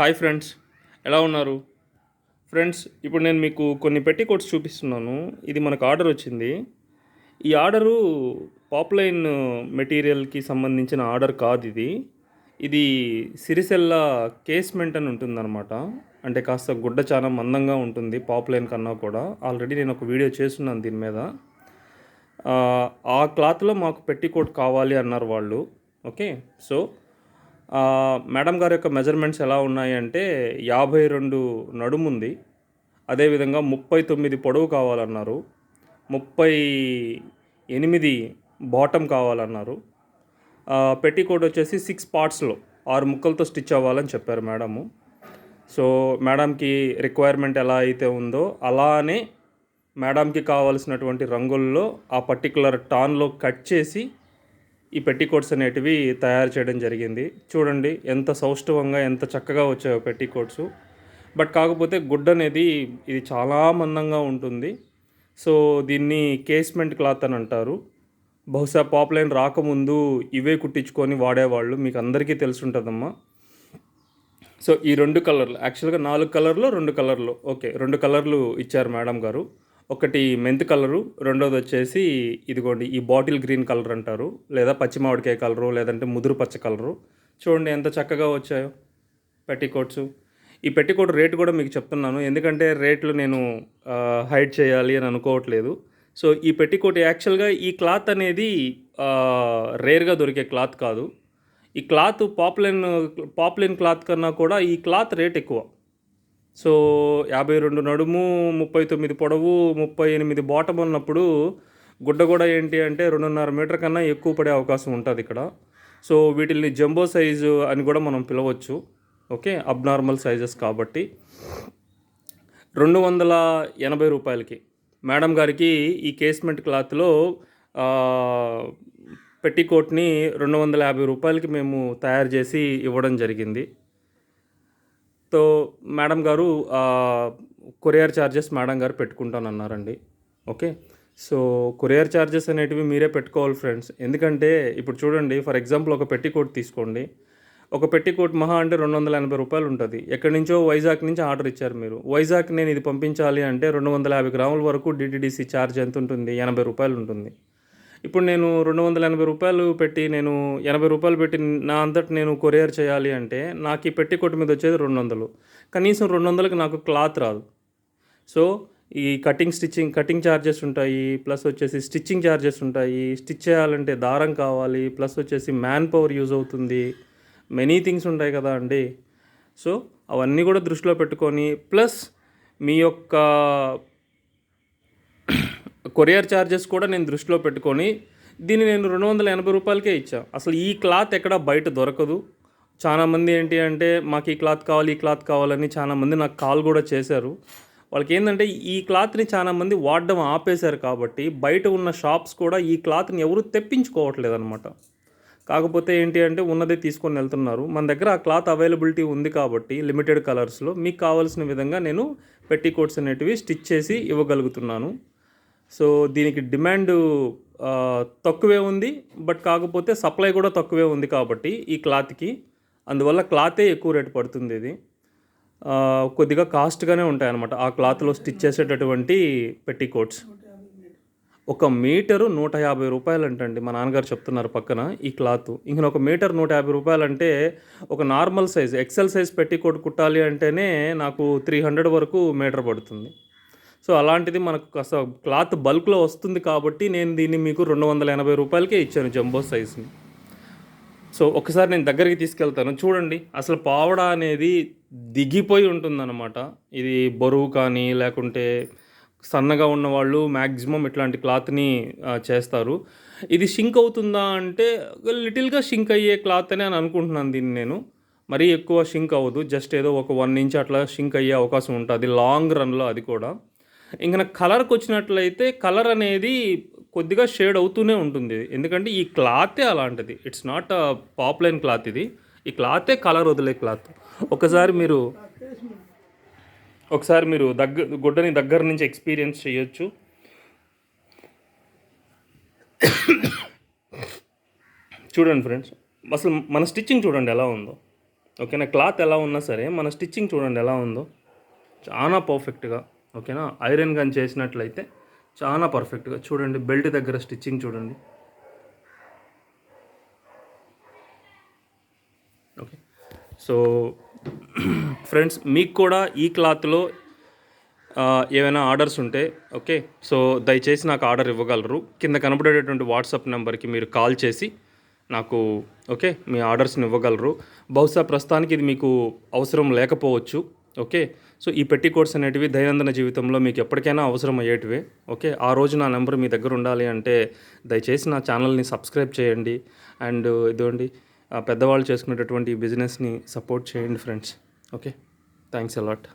Hi friends ఎలా ఉన్నారు? Friends ఇప్పుడు నేను మీకు కొన్ని పెట్టి కోట్స్ చూపిస్తున్నాను. ఇది మనకు ఆర్డర్ వచ్చింది. ఈ ఆర్డరు పాప్లైన్ మెటీరియల్కి సంబంధించిన ఆర్డర్ కాదు ఇది. ఇది సిరిసెల్ల కేస్మెంట్ అని ఉంటుందన్నమాట. అంటే కాస్త గుడ్డ చాలా మందంగా ఉంటుంది పాప్లైన్ కన్నా కూడా. ఆల్రెడీ నేను ఒక వీడియో చేస్తున్నాను దీని మీద. ఆ, క్లాత్లో మాకు పెట్టికోట్ కావాలి అన్నారు వాళ్ళు. ఓకే సో మేడం గారి యొక్క మెజర్మెంట్స్ ఎలా ఉన్నాయి అంటే యాభై రెండు నడుముంది. అదేవిధంగా ముప్పై తొమ్మిది పొడవు కావాలన్నారు. ముప్పై ఎనిమిది బాటమ్ కావాలన్నారు. పెట్టికోట్ వచ్చేసి సిక్స్ పార్ట్స్లో ఆరు ముక్కలతో స్టిచ్ అవ్వాలని చెప్పారు మేడము. సో మేడంకి రిక్వైర్మెంట్ ఎలా అయితే ఉందో అలానే మేడంకి కావాల్సినటువంటి రంగుల్లో ఆ పర్టికులర్ టాన్లో కట్ చేసి ఈ పెట్టికోట్స్ అనేటివి తయారు చేయడం జరిగింది. చూడండి ఎంత సౌష్ఠవంగా ఎంత చక్కగా వచ్చాయో పెట్టికోట్స్ బట్ కాకపోతే గుడ్డ అనేది ఇది చాలా మందంగా ఉంటుంది. సో దీన్ని కేస్మెంట్ క్లాత్ అని అంటారు. బహుశా పాప్లైన్ రాకముందు ఇవే కుట్టించుకొని వాడేవాళ్ళు. మీకు అందరికీ తెలుసుంటుందమ్మా. సో ఈ రెండు కలర్లు. యాక్చువల్గా నాలుగు కలర్లు రెండు కలర్లు. ఓకే రెండు కలర్లు ఇచ్చారు మేడం గారు. ఒకటి మెంత్ కలరు రెండోది వచ్చేసి ఇదిగోండి ఈ బాటిల్ గ్రీన్ కలర్ అంటారు లేదా పచ్చి మామిడికాయ కలరు లేదంటే ముదురు పచ్చ కలరు. చూడండి ఎంత చక్కగా వచ్చాయో పెట్టికోట్స్. ఈ పెట్టికోట్ రేట్ కూడా మీకు చెప్తున్నాను. ఎందుకంటే రేట్లు నేను హైడ్ చేయాలి అని అనుకోవట్లేదు. సో ఈ పెట్టికోట్ యాక్చువల్గా ఈ క్లాత్ అనేది రేర్గా దొరికే క్లాత్ కాదు. ఈ క్లాత్ పాపులైన్ పాపులైన్ క్లాత్ కన్నా కూడా ఈ క్లాత్ రేట్ ఎక్కువ. సో యాభై రెండు నడుము ముప్పై తొమ్మిది పొడవు ముప్పై ఎనిమిది బాటం ఉన్నప్పుడు గుడ్డ కూడా ఏంటి అంటే రెండున్నర మీటర్ కన్నా ఎక్కువ పడే అవకాశం ఉంటుంది ఇక్కడ. సో వీటిల్ని జంబో సైజు అని కూడా మనం పిలవచ్చు. ఓకే? అబ్నార్మల్ సైజెస్ కాబట్టి. రెండు వందల ఎనభై రూపాయలకి. మేడం గారికి ఈ కేస్మెంట్ క్లాత్లో పెట్టికోట్ని రెండు వందల యాభై రూపాయలకి మేము తయారు చేసి ఇవ్వడం జరిగింది. సో మేడం గారు కొరియర్ ఛార్జెస్ మేడం గారు పెట్టుకుంటానన్నారండి. ఓకే? సో కొరియర్ ఛార్జెస్ అనేటివి మీరే పెట్టుకోవాలి ఫ్రెండ్స్. ఎందుకంటే ఇప్పుడు చూడండి ఫర్ ఎగ్జాంపుల్ ఒక పెట్టికోట్ తీసుకోండి. ఒక పెట్టికోట్ మహా అంటే రెండు వందల ఎనభై రూపాయలు ఉంటుంది. ఎక్కడి నుంచో వైజాగ్ నుంచి ఆర్డర్ ఇచ్చారు మీరు. వైజాగ్ నేను ఇది పంపించాలి అంటే రెండు వందల యాభై గ్రాముల వరకు డిటిడిసి ఛార్జ్ ఎంత ఉంటుంది ఎనభై రూపాయలు ఉంటుంది. ఇప్పుడు నేను రెండు వందల ఎనభై రూపాయలు పెట్టి నేను ఎనభై రూపాయలు పెట్టి నా అంతటి నేను కొరియర్ చేయాలి అంటే నాకు ఈ పెట్టి కొట్టు మీద వచ్చేది రెండు వందలు. కనీసం రెండు వందలకి నాకు క్లాత్ రాదు. సో ఈ కటింగ్ స్టిచ్చింగ్ కటింగ్ ఛార్జెస్ ఉంటాయి ప్లస్ వచ్చేసి స్టిచ్చింగ్ ఛార్జెస్ ఉంటాయి. స్టిచ్ చేయాలంటే దారం కావాలి ప్లస్ వచ్చేసి మ్యాన్ పవర్ యూజ్ అవుతుంది. మెనీ థింగ్స్ ఉంటాయి కదా అండి. సో అవన్నీ కూడా దృష్టిలో పెట్టుకొని ప్లస్ మీ యొక్క కొరియర్ ఛార్జెస్ కూడా నేను దృష్టిలో పెట్టుకొని దీన్ని నేను రెండు వందల ఎనభై రూపాయలకే ఇచ్చా. అసలు ఈ క్లాత్ ఎక్కడ బయట దొరకదు. చాలామంది ఏంటి అంటే మాకు ఈ క్లాత్ కావాలి ఈ క్లాత్ కావాలని చాలామంది నాకు కాల్ కూడా చేశారు. వాళ్ళకి ఏంటంటే ఈ క్లాత్ని చాలామంది వాడడం ఆపేశారు కాబట్టి బయట ఉన్న షాప్స్ కూడా ఈ క్లాత్ని ఎవరు తెప్పించుకోవట్లేదు అనమాట కాకపోతే ఏంటి అంటే ఉన్నదే తీసుకొని వెళ్తున్నారు. మన దగ్గర ఆ క్లాత్ అవైలబిలిటీ ఉంది కాబట్టి లిమిటెడ్ కలర్స్లో మీకు కావాల్సిన విధంగా నేను పెట్టి కోట్స్ అనేటివి స్టిచ్ చేసి ఇవ్వగలుగుతున్నాను. సో దీనికి డిమాండ్ తక్కువే ఉంది. బట్ కాకపోతే సప్లై కూడా తక్కువే ఉంది కాబట్టి ఈ క్లాత్కి. అందువల్ల క్లాతే ఎక్కువ రేటు పడుతుంది ఇది. కొద్దిగా కాస్ట్గానే ఉంటాయి అనమాట ఆ క్లాత్లో స్టిచ్ చేసేటటువంటి పెట్టి కోట్స్ ఒక మీటరు నూట యాభై రూపాయలు అంటండి మా నాన్నగారు చెప్తున్నారు పక్కన ఈ క్లాత్. ఇంకా ఒక మీటర్ నూట యాభై రూపాయలు అంటే ఒక నార్మల్ సైజ్ ఎక్సెల్ సైజ్ పెట్టి కోట్ కుట్టాలి అంటేనే నాకు త్రీ హండ్రెడ్ వరకు మీటర్ పడుతుంది. సో అలాంటిది మనకు కాస్త క్లాత్ బల్క్లో వస్తుంది కాబట్టి నేను దీన్ని మీకు రెండు వందల ఎనభై రూపాయలకే ఇచ్చాను జంబో సైజ్ని. సో ఒకసారి నేను దగ్గరికి తీసుకెళ్తాను. చూడండి అసలు పావడ అనేది దిగిపోయి ఉంటుందన్నమాట. ఇది బరువు కానీ లేకుంటే సన్నగా ఉన్న వాళ్ళు మ్యాక్సిమం ఇట్లాంటి క్లాత్ని చేస్తారు. ఇది షింక్ అవుతుందా అంటే లిటిల్గా షింక్ అయ్యే క్లాత్ అని అని అనుకుంటున్నాను దీన్ని నేను. మరీ ఎక్కువ షింక్ అవ్వదు. జస్ట్ ఏదో ఒక వన్ ఇంచ్ అట్లా షింక్ అయ్యే అవకాశం ఉంటుంది. లాంగ్ రన్లో అది కూడా. ఇంకా నాకు కలర్కి వచ్చినట్లయితే కలర్ అనేది కొద్దిగా షేడ్ అవుతూనే ఉంటుంది. ఎందుకంటే ఈ క్లాతే అలాంటిది. ఇట్స్ నాట్ పాప్లైన్ క్లాత్ ఇది. ఈ క్లాతే కలర్ వదిలే క్లాత్. ఒకసారి మీరు ఒకసారి మీరు దగ్గర గుడ్డని దగ్గర నుంచి ఎక్స్పీరియన్స్ చేయొచ్చు. చూడండి ఫ్రెండ్స్. అసలు మన స్టిచ్చింగ్ చూడండి ఎలా ఉందో. ఓకేనా? క్లాత్ ఎలా ఉన్నా సరే మన స్టిచ్చింగ్ చూడండి ఎలా ఉందో. చాలా పర్ఫెక్ట్గా ఓకేనా? ఐరన్ గన్ చేసినట్లయితే చాలా పర్ఫెక్ట్గా చూడండి బెల్ట్ దగ్గర స్టిచ్చింగ్ చూడండి. ఓకే. సో ఫ్రెండ్స్ మీకు కూడా ఈ క్లాత్లో ఏమైనా ఏవైనా ఆర్డర్స్ ఉంటే ఓకే? సో దయచేసి నాకు ఆర్డర్ ఇవ్వగలరు. కింద కనబడేటటువంటి వాట్సాప్ నెంబర్కి మీరు కాల్ చేసి నాకు ఓకే? మీ ఆర్డర్స్ని ఇవ్వగలరు. బహుశా ప్రస్తుతానికి ఇది మీకు అవసరం లేకపోవచ్చు. ఓకే? సో ఈ పెట్టి కోడ్స్ అనేటివి దైనందిన జీవితంలో మీకు ఎప్పటికైనా అవసరం అయ్యేటివే ఓకే? ఆ రోజు నా నెంబర్ మీ దగ్గర ఉండాలి అంటే దయచేసి నా ఛానల్ని సబ్స్క్రైబ్ చేయండి. అండ్ ఇదిగోండి పెద్దవాళ్ళు చేసుకునేటటువంటి బిజినెస్ని సపోర్ట్ చేయండి ఫ్రెండ్స్ ఓకే? Thanks a lot